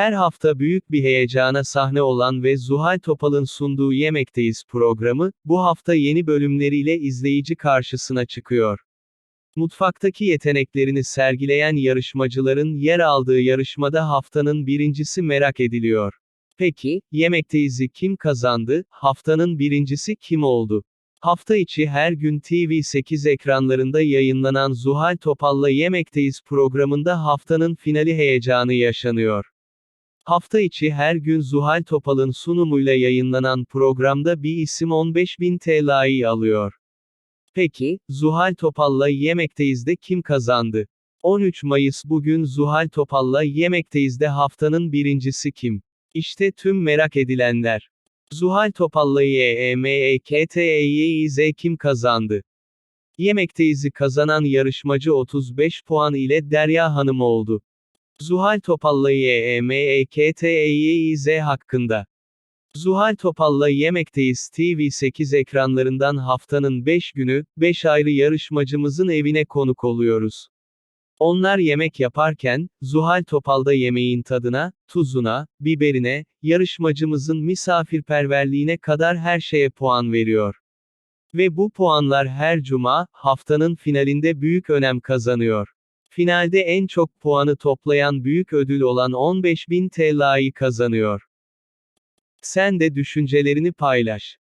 Her hafta büyük bir heyecana sahne olan ve Zuhal Topal'ın sunduğu Yemekteyiz programı, bu hafta yeni bölümleriyle izleyici karşısına çıkıyor. Mutfaktaki yeteneklerini sergileyen yarışmacıların yer aldığı yarışmada haftanın birincisi merak ediliyor. Peki, Yemekteyiz'i kim kazandı, haftanın birincisi kim oldu? Hafta içi her gün TV8 ekranlarında yayınlanan Zuhal Topal'la Yemekteyiz programında haftanın finali heyecanı yaşanıyor. Hafta içi her gün Zuhal Topal'ın sunumuyla yayınlanan programda bir isim 15.000 TL'yi alıyor. Peki, Zuhal Topal'la Yemekteyiz'de kim kazandı? 13 Mayıs bugün Zuhal Topal'la Yemekteyiz'de haftanın birincisi kim? İşte tüm merak edilenler. Zuhal Topal'la YEMEKTEYİZ kim kazandı? Yemekteyiz'i kazanan yarışmacı 35 puan ile Derya Hanım oldu. Zuhal Topal'la YEMEKTEYİZ hakkında. Zuhal Topal'la Yemekteyiz TV8 ekranlarından haftanın 5 günü, 5 ayrı yarışmacımızın evine konuk oluyoruz. Onlar yemek yaparken, Zuhal Topal'da yemeğin tadına, tuzuna, biberine, yarışmacımızın misafirperverliğine kadar her şeye puan veriyor. Ve bu puanlar her cuma, haftanın finalinde büyük önem kazanıyor. Finalde en çok puanı toplayan büyük ödül olan 15.000 TL'yi kazanıyor. Sen de düşüncelerini paylaş.